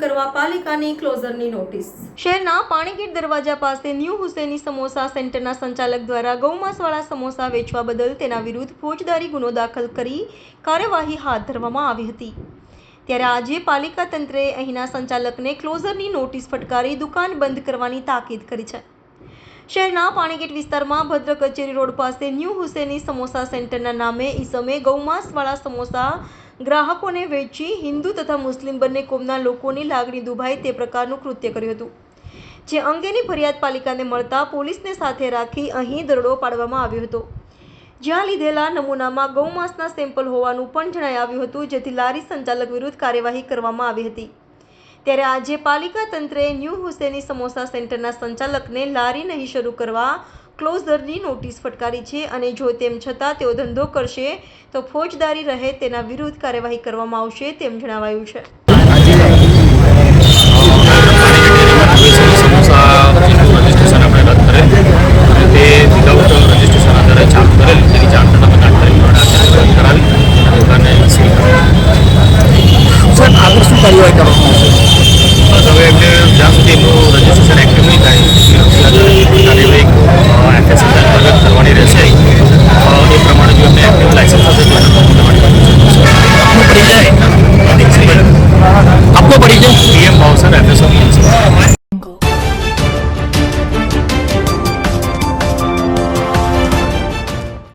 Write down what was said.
કરવા પાલિકાની ક્લોઝરની નોટિસ. શહેરના પાણીગેટ દરવાજા પાસે ન્યૂ હુસેની સમોસા સેન્ટરના સંચાલક દ્વારા ગૌમાંસવાળા સમોસા વેચવા બદલ તેના વિરુદ્ધ ફોજદારી ગુનો દાખલ કરી કાર્યવાહી હાથ ધરવામાં આવી હતી. ત્યારે આજે પાલિકા તંત્રે અહીંના સંચાલકને ક્લોઝરની નોટિસ ફટકારી દુકાન બંધ કરવાની તાકીદ કરી છે. શહેરના પાણીગેટ વિસ્તારમાં ભદ્ર કચેરી રોડ પાસે ન્યૂ હુસેની સમોસા સેન્ટરના નામે ઈસમે ગૌમાંસવાળા સમોસા ગ્રાહકોને વેચી હિન્દુ તથા મુસ્લિમ બંને કોમના લોકોની લાગણી દુભાય તે પ્રકારનું કૃત્ય કર્યું હતું. જે અંગેની ફરિયાદ પાલિકાને મળતા પોલીસને સાથે રાખી અહીં દરોડો પાડવામાં આવ્યો હતો. જ્યાં લીધેલા નમૂનામાં ગૌમાંસના સેમ્પલ હોવાનું પણ જણાઈ આવ્યું હતું, જેથી લારી સંચાલક વિરુદ્ધ કાર્યવાહી કરવામાં આવી હતી. ત્યારે આજે પાલિકા તંત્રે ન્યૂ હુસેની સમોસા સેન્ટરના સંચાલકને લારી નહીં શરૂ કરવા ક્લોઝરની નોટિસ ફટકારી છે અને જો તેમ છતાં તેઓ ધંધો કરશે, તો ફોજદારી રહે તેના વિરુદ્ધ કાર્યવાહી કરવામાં આવશે તેમ જણાવાયું છે.